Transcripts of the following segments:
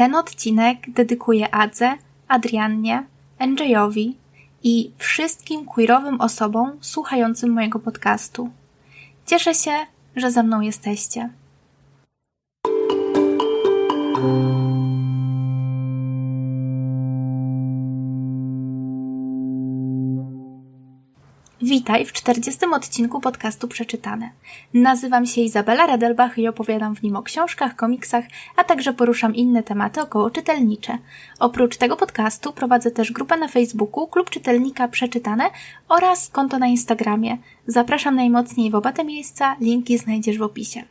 Ten odcinek dedykuję Adze, Adriannie, Andrzejowi i wszystkim queerowym osobom słuchającym mojego podcastu. Cieszę się, że ze mną jesteście. Witaj w 40. odcinku podcastu Przeczytane. Nazywam się Izabela Radelbach i opowiadam w nim o książkach, komiksach, a także poruszam inne tematy około czytelnicze. Oprócz tego podcastu prowadzę też grupę na Facebooku Klub Czytelnika Przeczytane oraz konto na Instagramie. Zapraszam najmocniej w oba te miejsca, linki znajdziesz w opisie.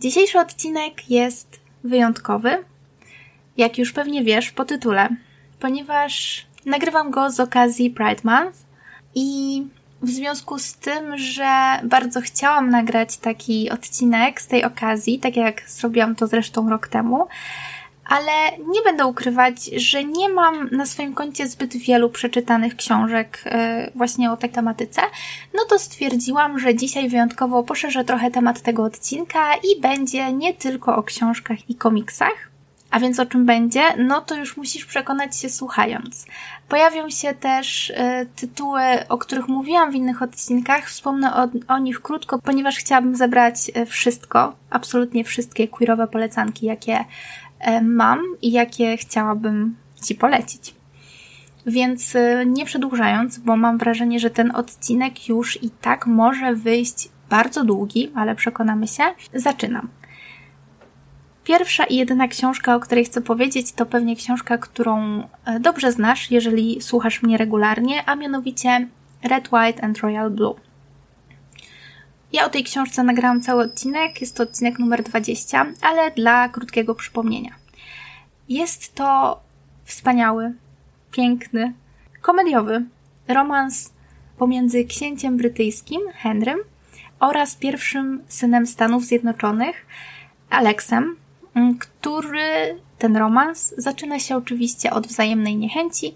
Dzisiejszy odcinek jest wyjątkowy, jak już pewnie wiesz po tytule, ponieważ nagrywam go z okazji Pride Month i w związku z tym, że bardzo chciałam nagrać taki odcinek z tej okazji, tak jak zrobiłam to zresztą rok temu, ale nie będę ukrywać, że nie mam na swoim koncie zbyt wielu przeczytanych książek yy, właśnie o tej tematyce, no to stwierdziłam, że dzisiaj wyjątkowo poszerzę trochę temat tego odcinka i będzie nie tylko o książkach i komiksach, a więc o czym będzie? No to już musisz przekonać się słuchając. Pojawią się też y, tytuły, o których mówiłam w innych odcinkach. Wspomnę o, o nich krótko, ponieważ chciałabym zebrać e, wszystko, absolutnie wszystkie queerowe polecanki, jakie y, mam i jakie chciałabym Ci polecić. Więc nie przedłużając, bo mam wrażenie, że ten odcinek już i tak może wyjść bardzo długi, ale przekonamy się. Zaczynam. Pierwsza i jedyna książka, o której chcę powiedzieć, to pewnie książka, którą e, dobrze znasz, jeżeli słuchasz mnie regularnie, a mianowicie Red, White and Royal Blue. Ja o tej książce nagrałam cały odcinek, jest to odcinek numer 20, ale dla krótkiego przypomnienia. Jest to wspaniały, piękny, komediowy romans pomiędzy księciem brytyjskim, Henrym, oraz pierwszym synem Stanów Zjednoczonych, Alexem, Mm, który ten romans zaczyna się oczywiście od wzajemnej niechęci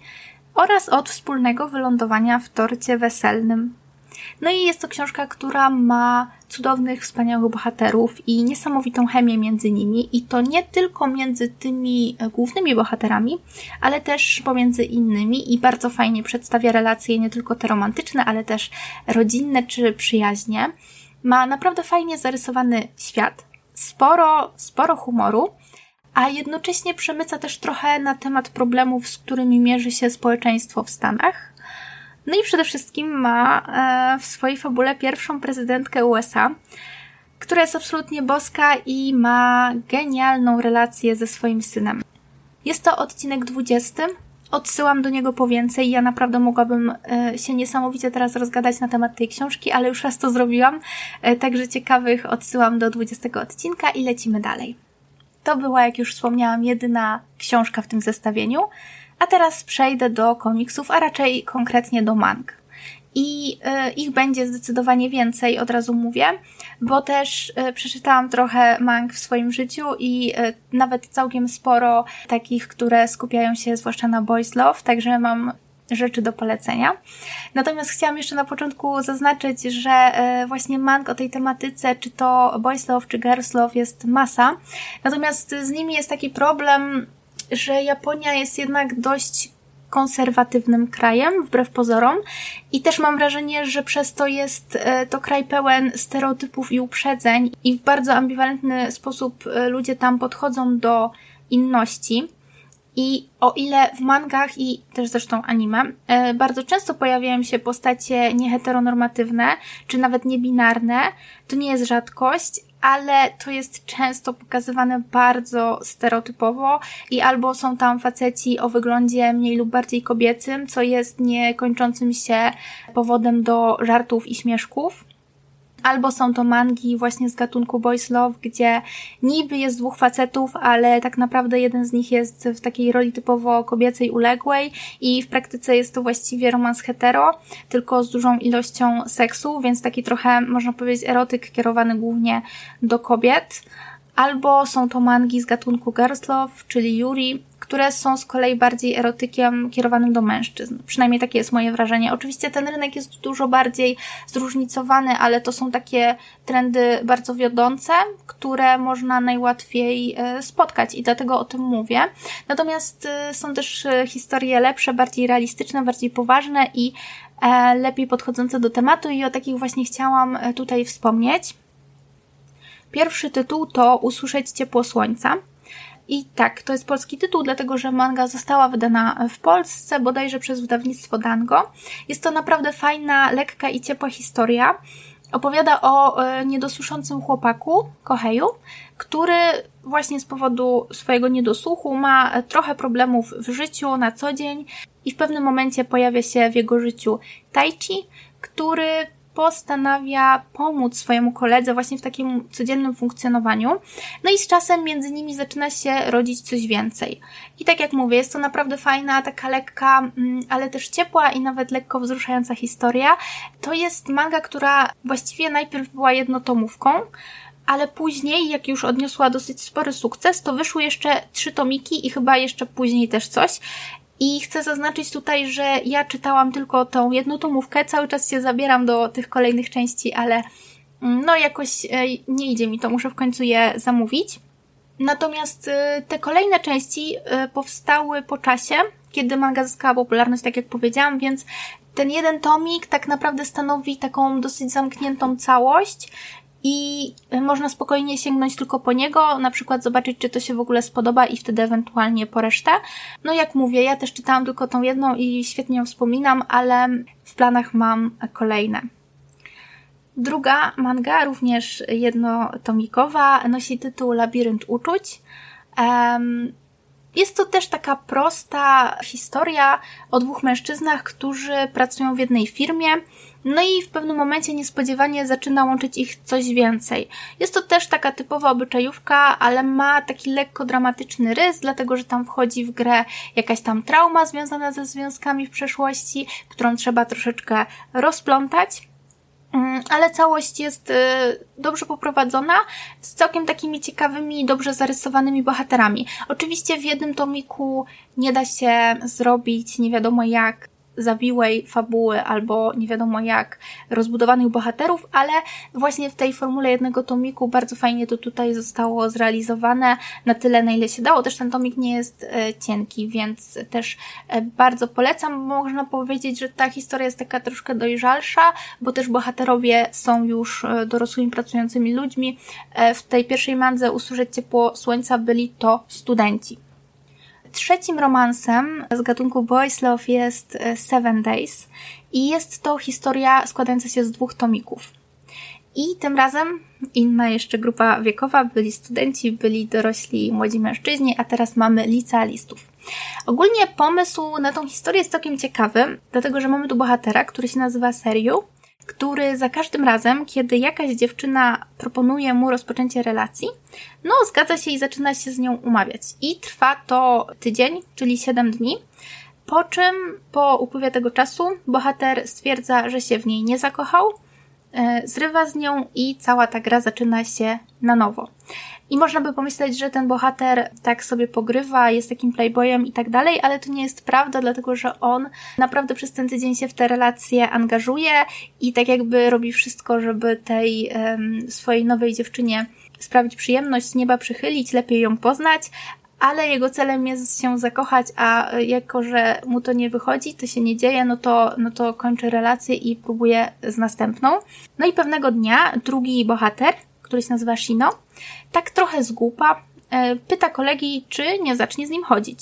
oraz od wspólnego wylądowania w torcie weselnym. No i jest to książka, która ma cudownych, wspaniałych bohaterów i niesamowitą chemię między nimi, i to nie tylko między tymi głównymi bohaterami, ale też pomiędzy innymi, i bardzo fajnie przedstawia relacje nie tylko te romantyczne, ale też rodzinne czy przyjaźnie. Ma naprawdę fajnie zarysowany świat, sporo, sporo humoru, a jednocześnie przemyca też trochę na temat problemów, z którymi mierzy się społeczeństwo w Stanach. No i przede wszystkim ma e, w swojej fabule pierwszą prezydentkę USA, która jest absolutnie boska i ma genialną relację ze swoim synem. Jest to odcinek 20, Odsyłam do niego po więcej. Ja naprawdę mogłabym e, się niesamowicie teraz rozgadać na temat tej książki, ale już raz to zrobiłam. E, także ciekawych odsyłam do 20 odcinka i lecimy dalej. To była, jak już wspomniałam, jedyna książka w tym zestawieniu. A teraz przejdę do komiksów, a raczej konkretnie do mang i y, ich będzie zdecydowanie więcej, od razu mówię, bo też y, przeczytałam trochę mang w swoim życiu i y, nawet całkiem sporo takich, które skupiają się zwłaszcza na boys love, także mam rzeczy do polecenia. Natomiast chciałam jeszcze na początku zaznaczyć, że właśnie mang o tej tematyce, czy to boys love, czy girls love jest masa. Natomiast z nimi jest taki problem, że Japonia jest jednak dość konserwatywnym krajem, wbrew pozorom. I też mam wrażenie, że przez to jest e, to kraj pełen stereotypów i uprzedzeń, i w bardzo ambiwalentny sposób e, ludzie tam podchodzą do inności. I o ile w mangach i też zresztą anime e, bardzo często pojawiają się postacie nieheteronormatywne, czy nawet niebinarne, to nie jest rzadkość, ale to jest często pokazywane bardzo stereotypowo i albo są tam faceci o wyglądzie mniej lub bardziej kobiecym, co jest niekończącym się powodem do żartów i śmieszków. Albo są to mangi właśnie z gatunku Boys Love, gdzie niby jest dwóch facetów, ale tak naprawdę jeden z nich jest w takiej roli typowo kobiecej, uległej i w praktyce jest to właściwie romans hetero, tylko z dużą ilością seksu, więc taki trochę, można powiedzieć, erotyk kierowany głównie do kobiet. Albo są to mangi z gatunku Girls Love, czyli Yuri, które są z kolei bardziej erotykiem kierowanym do mężczyzn. Przynajmniej takie jest moje wrażenie. Oczywiście ten rynek jest dużo bardziej zróżnicowany, ale to są takie trendy bardzo wiodące, które można najłatwiej e, spotkać i dlatego o tym mówię. Natomiast e, są też e, historie lepsze, bardziej realistyczne, bardziej poważne i lepiej podchodzące do tematu i o takich właśnie chciałam tutaj wspomnieć. Pierwszy tytuł to Usłyszeć ciepło słońca. I tak, to jest polski tytuł, dlatego że manga została wydana w Polsce, bodajże przez wydawnictwo Dango. Jest to naprawdę fajna, lekka i ciepła historia. Opowiada o e, niedosłyszącym chłopaku, Koheju, który właśnie z powodu swojego niedosłuchu ma trochę problemów w życiu na co dzień i w pewnym momencie pojawia się w jego życiu Taichi, który postanawia pomóc swojemu koledze właśnie w takim codziennym funkcjonowaniu. No i z czasem między nimi zaczyna się rodzić coś więcej. I tak jak mówię, jest to naprawdę fajna, taka lekka, mm, ale też ciepła i nawet lekko wzruszająca historia. To jest manga, która właściwie najpierw była jednotomówką, ale później, jak już odniosła dosyć spory sukces, to wyszły jeszcze trzy tomiki i chyba jeszcze później też coś. I chcę zaznaczyć tutaj, że ja czytałam tylko tą jedną tomówkę, cały czas się zabieram do tych kolejnych części, ale mm, no jakoś e, nie idzie mi to, muszę w końcu je zamówić. Natomiast e, te kolejne części e, powstały po czasie, kiedy manga zyskała popularność, tak jak powiedziałam, więc ten jeden tomik tak naprawdę stanowi taką dosyć zamkniętą całość i można spokojnie sięgnąć tylko po niego, na przykład zobaczyć, czy to się w ogóle spodoba i wtedy ewentualnie po resztę. No jak mówię, ja też czytałam tylko tą jedną i świetnie ją wspominam, ale w planach mam kolejne. Druga manga, również jednotomikowa, nosi tytuł Labirynt Uczuć. Jest to też taka prosta historia o dwóch mężczyznach, którzy pracują w jednej firmie. No i w pewnym momencie niespodziewanie zaczyna łączyć ich coś więcej. Jest to też taka typowa obyczajówka, ale ma taki lekko dramatyczny rys, dlatego że tam wchodzi w grę jakaś tam trauma związana ze związkami w przeszłości, którą trzeba troszeczkę rozplątać. Mm, ale całość jest y, dobrze poprowadzona, z całkiem takimi ciekawymi, dobrze zarysowanymi bohaterami. Oczywiście w jednym tomiku nie da się zrobić nie wiadomo jak zawiłej fabuły albo nie wiadomo jak rozbudowanych bohaterów, ale właśnie w tej formule jednego tomiku bardzo fajnie to tutaj zostało zrealizowane na tyle, na ile się dało. Też ten tomik nie jest e, cienki, więc też e, bardzo polecam. Można powiedzieć, że ta historia jest taka troszkę dojrzalsza, bo też bohaterowie są już e, dorosłymi, pracującymi ludźmi. W tej pierwszej mandze Usłyszeć ciepło słońca byli to studenci. Trzecim romansem z gatunku Boys Love jest e, Seven Days i jest to historia składająca się z dwóch tomików. I tym razem inna jeszcze grupa wiekowa, byli studenci, byli dorośli młodzi mężczyźni, a teraz mamy licealistów. Ogólnie pomysł na tą historię jest całkiem ciekawy, dlatego że mamy tu bohatera, który się nazywa Seriu który za każdym razem, kiedy jakaś dziewczyna proponuje mu rozpoczęcie relacji, no zgadza się i zaczyna się z nią umawiać. I trwa to tydzień, czyli 7 dni. Po czym po upływie tego czasu bohater stwierdza, że się w niej nie zakochał, e, zrywa z nią i cała ta gra zaczyna się na nowo. I można by pomyśleć, że ten bohater tak sobie pogrywa, jest takim playboyem i tak dalej, ale to nie jest prawda, dlatego że on naprawdę przez ten tydzień się w te relacje angażuje i tak jakby robi wszystko, żeby tej um, swojej nowej dziewczynie sprawić przyjemność, nieba przychylić, lepiej ją poznać, ale jego celem jest się zakochać, a jako, że mu to nie wychodzi, to się nie dzieje, no to, no to kończy relację i próbuje z następną. No i pewnego dnia drugi bohater, który się nazywa Shino, tak trochę zgłupa, e, pyta kolegi, czy nie zacznie z nim chodzić.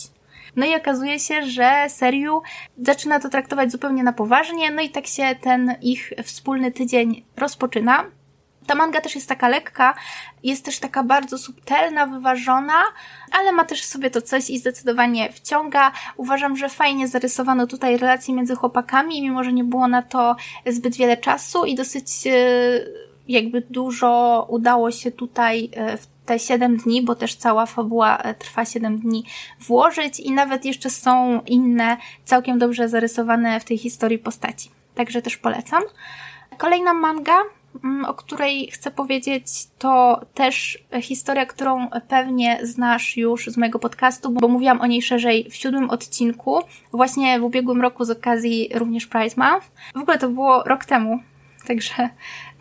No i okazuje się, że Seriu zaczyna to traktować zupełnie na poważnie, no i tak się ten ich wspólny tydzień rozpoczyna. Ta manga też jest taka lekka, jest też taka bardzo subtelna, wyważona, ale ma też w sobie to coś i zdecydowanie wciąga. Uważam, że fajnie zarysowano tutaj relacje między chłopakami, mimo że nie było na to zbyt wiele czasu i dosyć e, jakby dużo udało się tutaj e, w te 7 dni, bo też cała fabuła e, trwa 7 dni, włożyć i nawet jeszcze są inne całkiem dobrze zarysowane w tej historii postaci. Także też polecam. Kolejna manga mm, o której chcę powiedzieć, to też historia, którą pewnie znasz już z mojego podcastu, bo mówiłam o niej szerzej w siódmym odcinku, właśnie w ubiegłym roku z okazji również Pride Month. W ogóle to było rok temu, także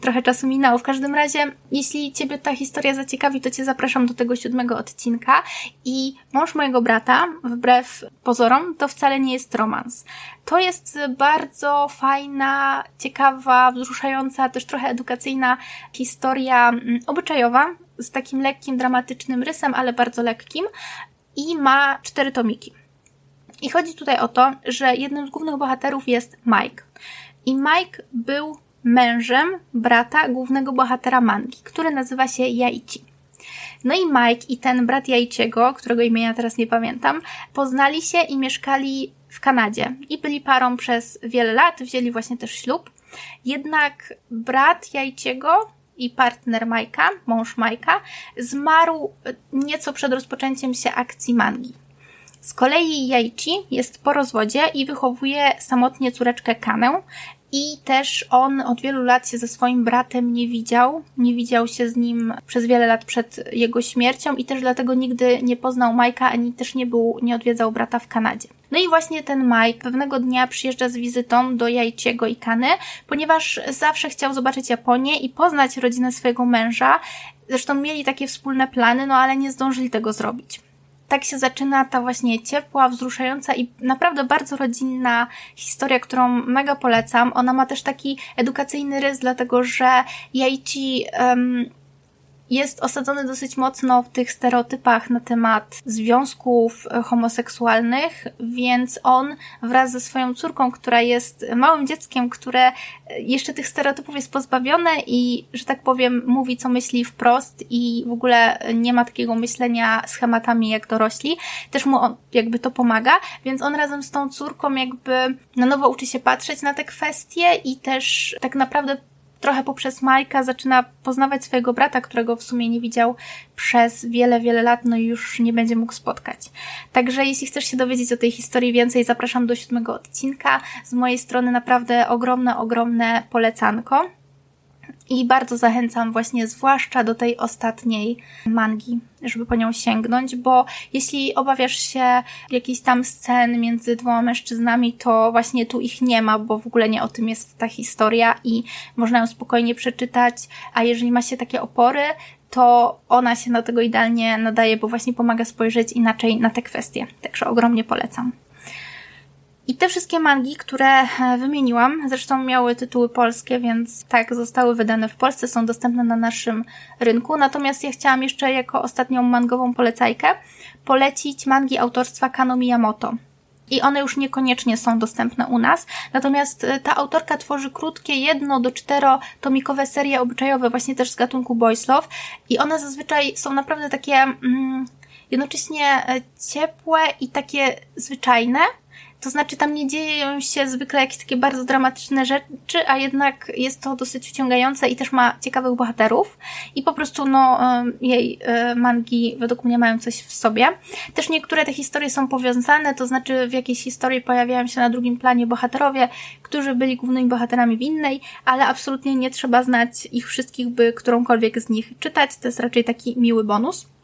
trochę czasu minęło. W każdym razie, jeśli Ciebie ta historia zaciekawi, to Cię zapraszam do tego siódmego odcinka. I mąż mojego brata, wbrew pozorom, to wcale nie jest romans. To jest bardzo fajna, ciekawa, wzruszająca, też trochę edukacyjna historia mm, obyczajowa, z takim lekkim, dramatycznym rysem, ale bardzo lekkim. I ma cztery tomiki. I chodzi tutaj o to, że jednym z głównych bohaterów jest Mike. I Mike był mężem brata głównego bohatera mangi, który nazywa się Jaichi. No i Mike i ten brat Jaichiego, którego imienia teraz nie pamiętam, poznali się i mieszkali w Kanadzie i byli parą przez wiele lat, wzięli właśnie też ślub. Jednak brat Jaichiego i partner Majka, mąż Majka, zmarł nieco przed rozpoczęciem się akcji mangi. Z kolei Jaichi jest po rozwodzie i wychowuje samotnie córeczkę Kanę, i też on od wielu lat się ze swoim bratem nie widział. Nie widział się z nim przez wiele lat przed jego śmiercią i też dlatego nigdy nie poznał Majka, ani też nie był, nie odwiedzał brata w Kanadzie. No i właśnie ten Mike pewnego dnia przyjeżdża z wizytą do Jajciego i Kany, ponieważ zawsze chciał zobaczyć Japonię i poznać rodzinę swojego męża. Zresztą mieli takie wspólne plany, no ale nie zdążyli tego zrobić tak się zaczyna ta właśnie ciepła, wzruszająca i naprawdę bardzo rodzinna historia, którą mega polecam. Ona ma też taki edukacyjny rys, dlatego że Jaichi um, jest osadzony dosyć mocno w tych stereotypach na temat związków e, homoseksualnych, więc on wraz ze swoją córką, która jest małym dzieckiem, które e, jeszcze tych stereotypów jest pozbawione i, że tak powiem, mówi co myśli wprost i w ogóle nie ma takiego myślenia schematami jak dorośli, też mu on, jakby to pomaga, więc on razem z tą córką jakby na nowo uczy się patrzeć na te kwestie i też tak naprawdę trochę poprzez Majka zaczyna poznawać swojego brata, którego w sumie nie widział przez wiele, wiele lat, no i już nie będzie mógł spotkać. Także jeśli chcesz się dowiedzieć o tej historii więcej, zapraszam do siódmego odcinka. Z mojej strony naprawdę ogromne, ogromne polecanko. I bardzo zachęcam właśnie zwłaszcza do tej ostatniej mangi, żeby po nią sięgnąć, bo jeśli obawiasz się jakichś tam scen między dwoma mężczyznami, to właśnie tu ich nie ma, bo w ogóle nie o tym jest ta historia i można ją spokojnie przeczytać, a jeżeli ma się takie opory, to ona się na tego idealnie nadaje, bo właśnie pomaga spojrzeć inaczej na te kwestie. Także ogromnie polecam. I te wszystkie mangi, które e, wymieniłam, zresztą miały tytuły polskie, więc tak, zostały wydane w Polsce, są dostępne na naszym rynku. Natomiast ja chciałam jeszcze jako ostatnią mangową polecajkę polecić mangi autorstwa Kano Miyamoto. I one już niekoniecznie są dostępne u nas. Natomiast e, ta autorka tworzy krótkie, jedno do cztero tomikowe serie obyczajowe, właśnie też z gatunku Boys Love. I one zazwyczaj są naprawdę takie mm, jednocześnie e, ciepłe i takie zwyczajne to znaczy, tam nie dzieją się zwykle jakieś takie bardzo dramatyczne rzeczy, a jednak jest to dosyć wciągające i też ma ciekawych bohaterów. I po prostu, no, jej e, mangi według mnie mają coś w sobie. Też niektóre te historie są powiązane, to znaczy w jakiejś historii pojawiają się na drugim planie bohaterowie, którzy byli głównymi bohaterami w innej, ale absolutnie nie trzeba znać ich wszystkich, by którąkolwiek z nich czytać. To jest raczej taki miły bonus.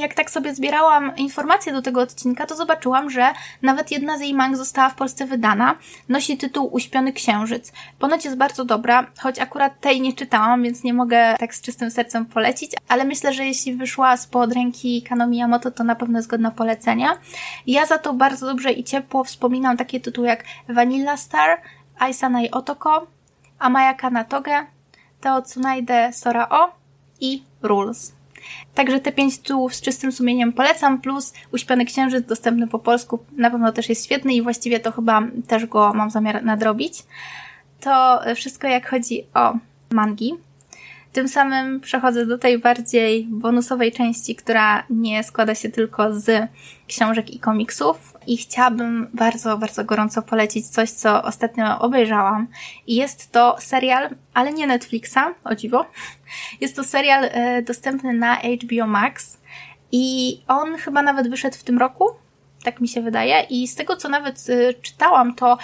Jak tak sobie zbierałam informacje do tego odcinka, to zobaczyłam, że nawet jedna z jej mang została w Polsce wydana. Nosi tytuł Uśpiony Księżyc. Ponoć jest bardzo dobra, choć akurat tej nie czytałam, więc nie mogę tak z czystym sercem polecić, ale myślę, że jeśli wyszła spod ręki Kano Miyamoto, to na pewno jest godna polecenia. Ja za to bardzo dobrze i ciepło wspominam takie tytuły jak Vanilla Star, Aisanai Otoko, Amaya Kanatoge, Teo Tsunaide Sora O i Rules. Także te pięć tytułów z czystym sumieniem polecam, plus Uśpiony Księżyc dostępny po polsku na pewno też jest świetny i właściwie to chyba też go mam zamiar nadrobić. To wszystko jak chodzi o mangi. Tym samym przechodzę do tej bardziej bonusowej części, która nie składa się tylko z książek i komiksów. I chciałabym bardzo, bardzo gorąco polecić coś, co ostatnio obejrzałam. I jest to serial, ale nie Netflixa, o dziwo. Jest to serial e, dostępny na HBO Max. I on chyba nawet wyszedł w tym roku, tak mi się wydaje. I z tego, co nawet y, czytałam, to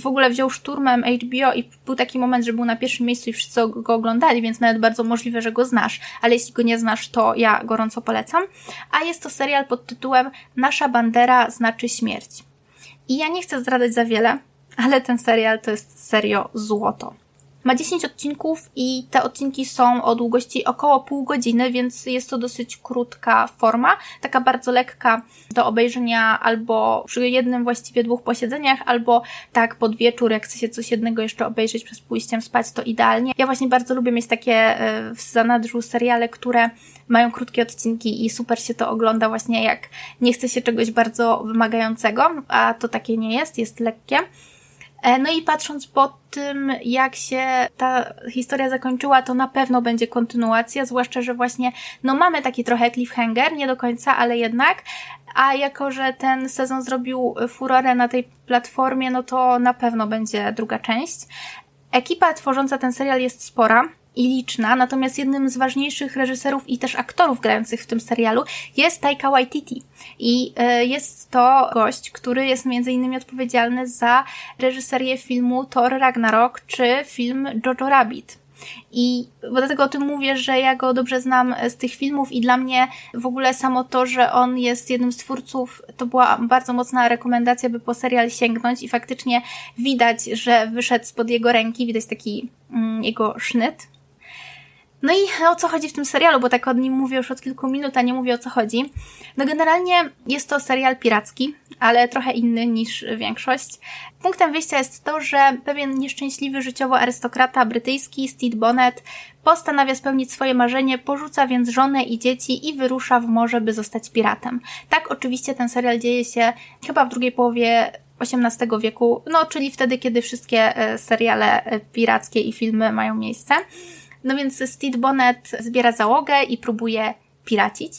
w ogóle wziął szturmem HBO i był taki moment, że był na pierwszym miejscu i wszyscy go oglądali, więc nawet bardzo możliwe, że go znasz. Ale jeśli go nie znasz, to ja gorąco polecam. A jest to serial pod tytułem Nasza bandera znaczy śmierć. I ja nie chcę zdradzać za wiele, ale ten serial to jest serio złoto. Ma 10 odcinków i te odcinki są o długości około pół godziny, więc jest to dosyć krótka forma, taka bardzo lekka do obejrzenia albo przy jednym właściwie dwóch posiedzeniach, albo tak pod wieczór, jak chce się coś jednego jeszcze obejrzeć przez pójściem spać, to idealnie. Ja właśnie bardzo lubię mieć takie e, w zanadrzu seriale, które mają krótkie odcinki i super się to ogląda właśnie jak nie chce się czegoś bardzo wymagającego, a to takie nie jest, jest lekkie. E, no i patrząc po tym, jak się ta historia zakończyła, to na pewno będzie kontynuacja, zwłaszcza, że właśnie, no mamy taki trochę cliffhanger, nie do końca, ale jednak, a jako, że ten sezon zrobił furorę na tej platformie, no to na pewno będzie druga część. Ekipa tworząca ten serial jest spora, i liczna, natomiast jednym z ważniejszych reżyserów i też aktorów grających w tym serialu jest Taika Waititi. I e, jest to gość, który jest między innymi odpowiedzialny za reżyserię filmu Thor Ragnarok czy film Jojo Rabbit. I dlatego o tym mówię, że ja go dobrze znam z tych filmów i dla mnie w ogóle samo to, że on jest jednym z twórców, to była bardzo mocna rekomendacja, by po serial sięgnąć i faktycznie widać, że wyszedł spod jego ręki, widać taki mm, jego sznyt, no i o co chodzi w tym serialu, bo tak o nim mówię już od kilku minut, a nie mówię o co chodzi. No generalnie jest to serial piracki, ale trochę inny niż większość. Punktem wyjścia jest to, że pewien nieszczęśliwy życiowo arystokrata brytyjski, Steve Bonnet, postanawia spełnić swoje marzenie, porzuca więc żonę i dzieci i wyrusza w morze, by zostać piratem. Tak oczywiście ten serial dzieje się chyba w drugiej połowie XVIII wieku, no czyli wtedy, kiedy wszystkie e, seriale e, pirackie i filmy mają miejsce. No więc Steve Bonnet zbiera załogę i próbuje piracić.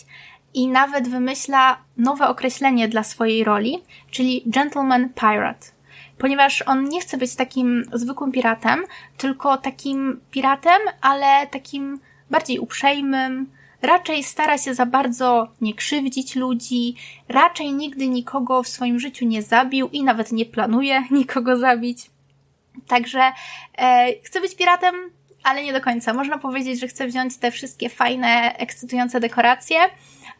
I nawet wymyśla nowe określenie dla swojej roli, czyli Gentleman Pirate. Ponieważ on nie chce być takim zwykłym piratem, tylko takim piratem, ale takim bardziej uprzejmym, raczej stara się za bardzo nie krzywdzić ludzi, raczej nigdy nikogo w swoim życiu nie zabił i nawet nie planuje nikogo zabić. Także e, chce być piratem, ale nie do końca. Można powiedzieć, że chcę wziąć te wszystkie fajne, ekscytujące dekoracje,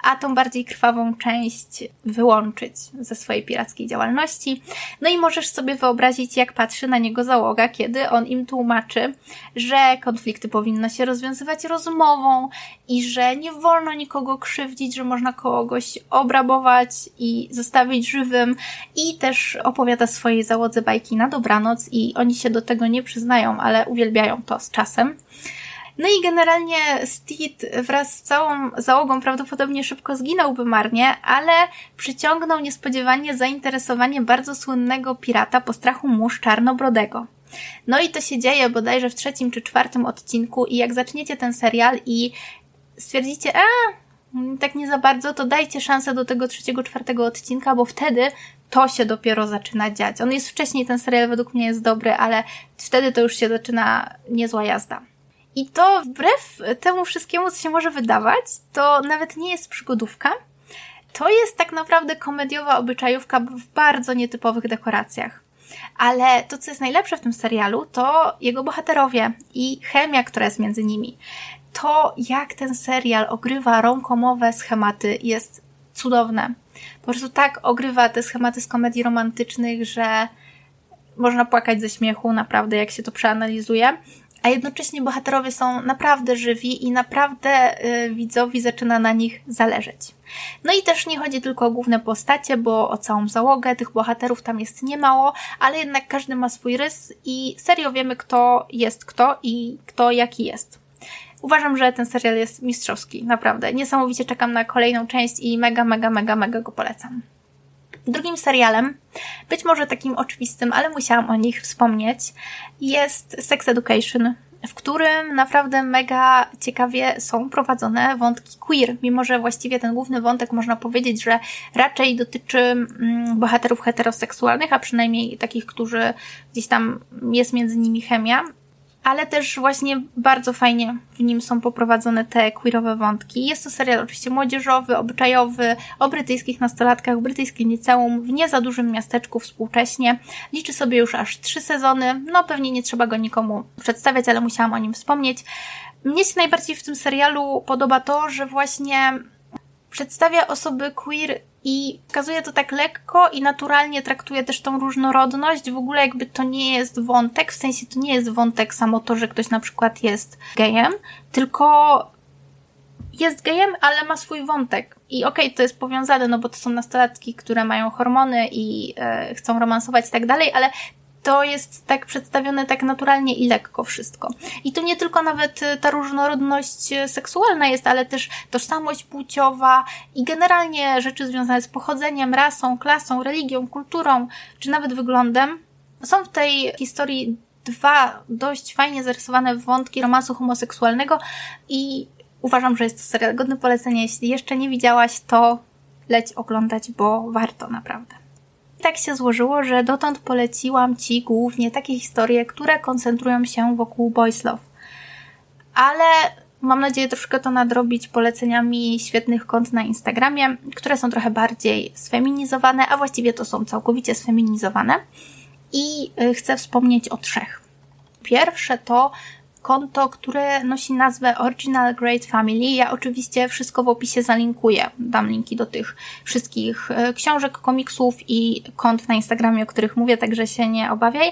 a tą bardziej krwawą część wyłączyć ze swojej pirackiej działalności. No i możesz sobie wyobrazić, jak patrzy na niego załoga, kiedy on im tłumaczy, że konflikty powinno się rozwiązywać rozmową i że nie wolno nikogo krzywdzić, że można kogoś obrabować i zostawić żywym i też opowiada swojej załodze bajki na dobranoc i oni się do tego nie przyznają, ale uwielbiają to z czasem. No i generalnie Steed wraz z całą załogą prawdopodobnie szybko zginąłby marnie, ale przyciągnął niespodziewanie zainteresowanie bardzo słynnego pirata po strachu mórz czarnobrodego. No i to się dzieje bodajże w trzecim czy czwartym odcinku i jak zaczniecie ten serial i stwierdzicie, a tak nie za bardzo, to dajcie szansę do tego trzeciego, czwartego odcinka, bo wtedy to się dopiero zaczyna dziać. On jest wcześniej, ten serial według mnie jest dobry, ale wtedy to już się zaczyna niezła jazda. I to wbrew temu wszystkiemu, co się może wydawać, to nawet nie jest przygodówka. To jest tak naprawdę komediowa obyczajówka w bardzo nietypowych dekoracjach. Ale to, co jest najlepsze w tym serialu, to jego bohaterowie i chemia, która jest między nimi. To, jak ten serial ogrywa romkomowe schematy, jest cudowne. Po prostu tak ogrywa te schematy z komedii romantycznych, że można płakać ze śmiechu, naprawdę, jak się to przeanalizuje a jednocześnie bohaterowie są naprawdę żywi i naprawdę y, widzowi zaczyna na nich zależeć. No i też nie chodzi tylko o główne postacie, bo o całą załogę tych bohaterów tam jest niemało, ale jednak każdy ma swój rys i serio wiemy, kto jest kto i kto jaki jest. Uważam, że ten serial jest mistrzowski, naprawdę. Niesamowicie czekam na kolejną część i mega, mega, mega, mega go polecam. Drugim serialem, być może takim oczywistym, ale musiałam o nich wspomnieć, jest Sex Education, w którym naprawdę mega ciekawie są prowadzone wątki queer, mimo że właściwie ten główny wątek można powiedzieć, że raczej dotyczy mm, bohaterów heteroseksualnych, a przynajmniej takich, którzy gdzieś tam jest między nimi chemia, ale też właśnie bardzo fajnie w nim są poprowadzone te queerowe wątki. Jest to serial oczywiście młodzieżowy, obyczajowy, o brytyjskich nastolatkach, brytyjskim liceum, w nie za dużym miasteczku współcześnie. Liczy sobie już aż trzy sezony, no pewnie nie trzeba go nikomu przedstawiać, ale musiałam o nim wspomnieć. Mnie się najbardziej w tym serialu podoba to, że właśnie przedstawia osoby queer i pokazuje to tak lekko i naturalnie traktuje też tą różnorodność. W ogóle jakby to nie jest wątek, w sensie to nie jest wątek samo to, że ktoś na przykład jest gejem, tylko jest gejem, ale ma swój wątek. I okej, okay, to jest powiązane, no bo to są nastolatki, które mają hormony i e, chcą romansować i tak dalej, ale to jest tak przedstawione tak naturalnie i lekko wszystko. I to nie tylko nawet y, ta różnorodność y, seksualna jest, ale też tożsamość płciowa i generalnie rzeczy związane z pochodzeniem, rasą, klasą, religią, kulturą, czy nawet wyglądem. Są w tej historii dwa dość fajnie zarysowane wątki romansu homoseksualnego i uważam, że jest to serial godny polecenia. Jeśli jeszcze nie widziałaś, to leć oglądać, bo warto naprawdę tak się złożyło, że dotąd poleciłam Ci głównie takie historie, które koncentrują się wokół Boys Love. Ale mam nadzieję troszkę to nadrobić poleceniami świetnych kont na Instagramie, które są trochę bardziej sfeminizowane, a właściwie to są całkowicie sfeminizowane. I y, chcę wspomnieć o trzech. Pierwsze to konto, które nosi nazwę Original Great Family. Ja oczywiście wszystko w opisie zalinkuję. Dam linki do tych wszystkich e, książek, komiksów i kont na Instagramie, o których mówię, także się nie obawiaj.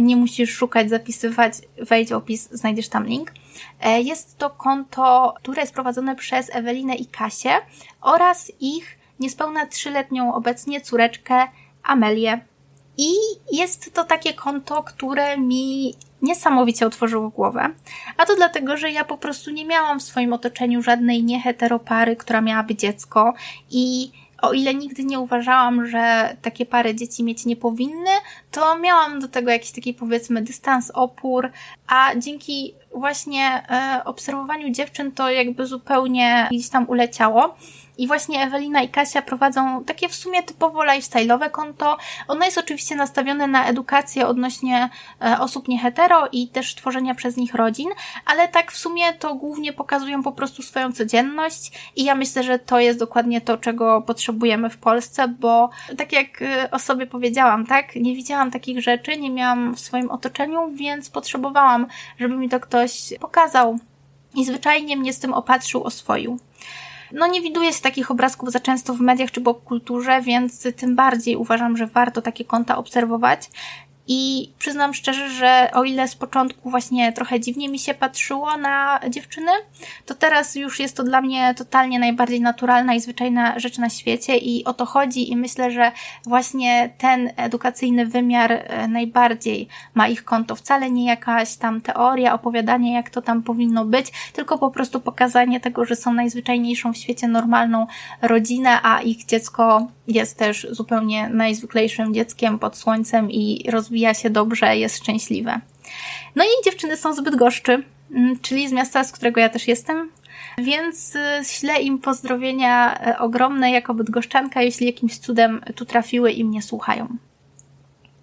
Nie musisz szukać, zapisywać, wejdź w opis, znajdziesz tam link. E, jest to konto, które jest prowadzone przez Ewelinę i Kasię oraz ich niespełna trzyletnią obecnie córeczkę Amelię. I jest to takie konto, które mi niesamowicie otworzyło głowę. A to dlatego, że ja po prostu nie miałam w swoim otoczeniu żadnej nieheteropary, która miałaby dziecko i o ile nigdy nie uważałam, że takie pary dzieci mieć nie powinny, to miałam do tego jakiś taki powiedzmy dystans, opór, a dzięki właśnie e, obserwowaniu dziewczyn to jakby zupełnie gdzieś tam uleciało. I właśnie Ewelina i Kasia prowadzą takie w sumie typowo lifestyle'owe konto. Ono jest oczywiście nastawione na edukację odnośnie e, osób niehetero i też tworzenia przez nich rodzin, ale tak w sumie to głównie pokazują po prostu swoją codzienność i ja myślę, że to jest dokładnie to, czego potrzebujemy w Polsce, bo tak jak e, o sobie powiedziałam, tak, nie widziałam takich rzeczy, nie miałam w swoim otoczeniu, więc potrzebowałam, żeby mi to ktoś pokazał i zwyczajnie mnie z tym opatrzył, oswoił. No nie widuje się takich obrazków za często w mediach czy popkulturze, więc tym bardziej uważam, że warto takie konta obserwować. I przyznam szczerze, że o ile z początku właśnie trochę dziwnie mi się patrzyło na dziewczyny, to teraz już jest to dla mnie totalnie najbardziej naturalna i zwyczajna rzecz na świecie i o to chodzi i myślę, że właśnie ten edukacyjny wymiar e, najbardziej ma ich konto. Wcale nie jakaś tam teoria, opowiadanie jak to tam powinno być, tylko po prostu pokazanie tego, że są najzwyczajniejszą w świecie normalną rodzinę, a ich dziecko jest też zupełnie najzwyklejszym dzieckiem pod słońcem i rozwija się dobrze, jest szczęśliwe. No i dziewczyny są zbyt goszczy, mm, czyli z miasta, z którego ja też jestem, więc y, ślę im pozdrowienia e, ogromne jako bydgoszczanka, jeśli jakimś cudem tu trafiły i mnie słuchają.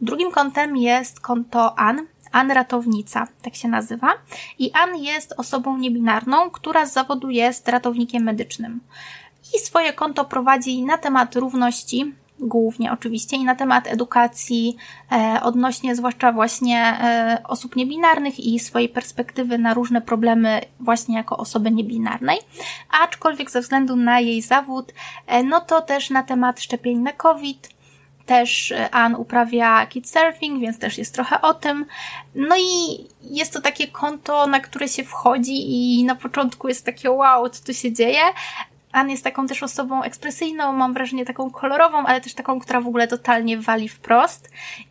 Drugim kątem jest konto An, An Ratownica, tak się nazywa. I An jest osobą niebinarną, która z zawodu jest ratownikiem medycznym i swoje konto prowadzi na temat równości, głównie oczywiście, i na temat edukacji e, odnośnie zwłaszcza właśnie e, osób niebinarnych i swojej perspektywy na różne problemy właśnie jako osoby niebinarnej. Aczkolwiek ze względu na jej zawód, e, no to też na temat szczepień na COVID, też Ann uprawia kitesurfing, więc też jest trochę o tym. No i jest to takie konto, na które się wchodzi i na początku jest takie wow, co tu się dzieje, Ann jest taką też osobą ekspresyjną, mam wrażenie taką kolorową, ale też taką, która w ogóle totalnie wali wprost.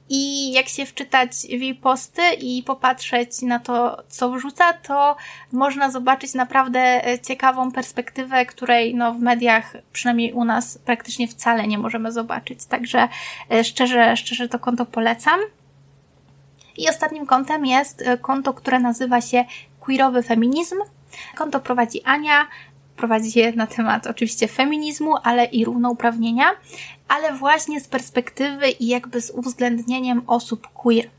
I jak się wczytać w jej posty i popatrzeć na to, co wrzuca, to można zobaczyć naprawdę ciekawą perspektywę, której no, w mediach, przynajmniej u nas, praktycznie wcale nie możemy zobaczyć. Także e, szczerze, szczerze to konto polecam. I ostatnim kontem jest e, konto, które nazywa się Queerowy Feminizm. Konto prowadzi Ania prowadzi je na temat oczywiście feminizmu, ale i równouprawnienia, ale właśnie z perspektywy i jakby z uwzględnieniem osób queer.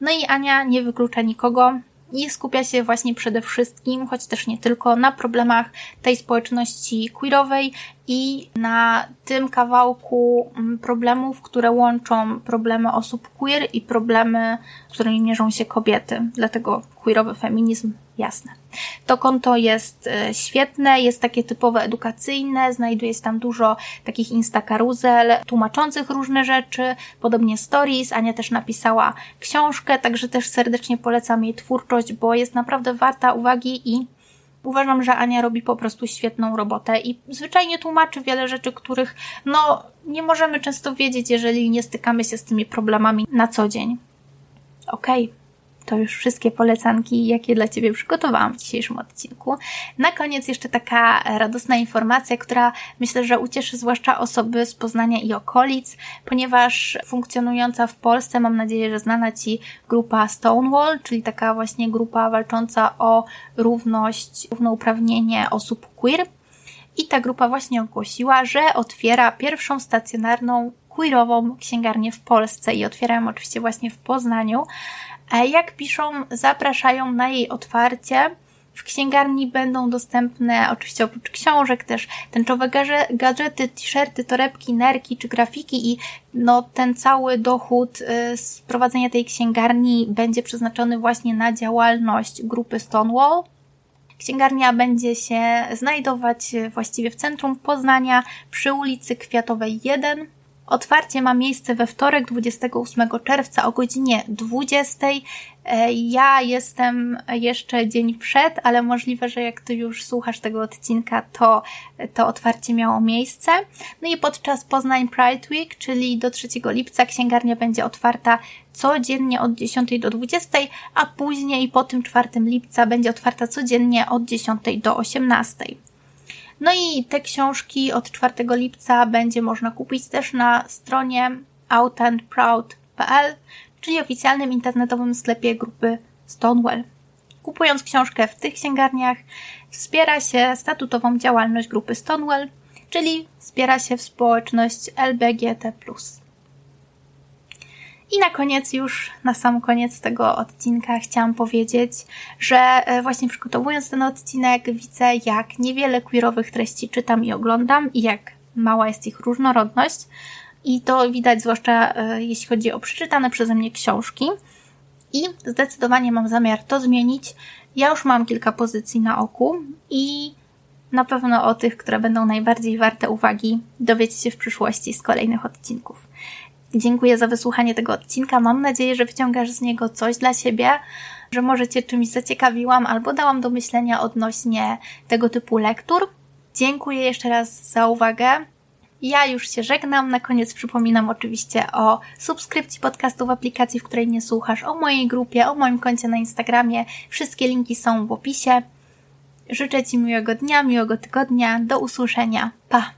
No i Ania nie wyklucza nikogo, i skupia się właśnie przede wszystkim, choć też nie tylko, na problemach tej społeczności queerowej i na tym kawałku mm, problemów, które łączą problemy osób queer i problemy, z którymi mierzą się kobiety. Dlatego queerowy feminizm, jasne. To konto jest e, świetne, jest takie typowo edukacyjne, znajduje się tam dużo takich instakaruzel tłumaczących różne rzeczy, podobnie stories. Ania też napisała książkę, także też serdecznie polecam jej twórczość, bo jest naprawdę warta uwagi i uważam, że Ania robi po prostu świetną robotę i zwyczajnie tłumaczy wiele rzeczy, których no nie możemy często wiedzieć, jeżeli nie stykamy się z tymi problemami na co dzień. Okej. Okay to już wszystkie polecanki, jakie dla Ciebie przygotowałam w dzisiejszym odcinku. Na koniec jeszcze taka radosna informacja, która myślę, że ucieszy zwłaszcza osoby z Poznania i okolic, ponieważ funkcjonująca w Polsce, mam nadzieję, że znana Ci grupa Stonewall, czyli taka właśnie grupa walcząca o równość, równouprawnienie osób queer. I ta grupa właśnie ogłosiła, że otwiera pierwszą stacjonarną queerową księgarnię w Polsce i otwierają oczywiście właśnie w Poznaniu. Jak piszą, zapraszają na jej otwarcie. W księgarni będą dostępne oczywiście oprócz książek też tęczowe gadżety, t-shirty, torebki, nerki czy grafiki i no ten cały dochód y, z prowadzenia tej księgarni będzie przeznaczony właśnie na działalność grupy Stonewall. Księgarnia będzie się znajdować właściwie w centrum Poznania przy ulicy Kwiatowej 1 Otwarcie ma miejsce we wtorek 28 czerwca o godzinie 20. E, ja jestem jeszcze dzień przed, ale możliwe, że jak ty już słuchasz tego odcinka, to to otwarcie miało miejsce. No i podczas Poznań Pride Week, czyli do 3 lipca, księgarnia będzie otwarta codziennie od 10 do 20, a później po tym 4 lipca będzie otwarta codziennie od 10 do 18. No i te książki od 4 lipca będzie można kupić też na stronie outandproud.pl, czyli oficjalnym internetowym sklepie grupy Stonewall. Kupując książkę w tych księgarniach, wspiera się statutową działalność grupy Stonewall, czyli wspiera się w społeczność LBGT. I na koniec, już na sam koniec tego odcinka, chciałam powiedzieć, że e, właśnie przygotowując ten odcinek, widzę, jak niewiele queerowych treści czytam i oglądam, i jak mała jest ich różnorodność. I to widać zwłaszcza e, jeśli chodzi o przeczytane przeze mnie książki. I zdecydowanie mam zamiar to zmienić. Ja już mam kilka pozycji na oku i na pewno o tych, które będą najbardziej warte uwagi, dowiecie się w przyszłości z kolejnych odcinków. Dziękuję za wysłuchanie tego odcinka. Mam nadzieję, że wyciągasz z niego coś dla siebie, że może Cię czymś zaciekawiłam albo dałam do myślenia odnośnie tego typu lektur. Dziękuję jeszcze raz za uwagę. Ja już się żegnam. Na koniec przypominam oczywiście o subskrypcji podcastu w aplikacji, w której mnie słuchasz, o mojej grupie, o moim koncie na Instagramie. Wszystkie linki są w opisie. Życzę Ci miłego dnia, miłego tygodnia. Do usłyszenia. Pa!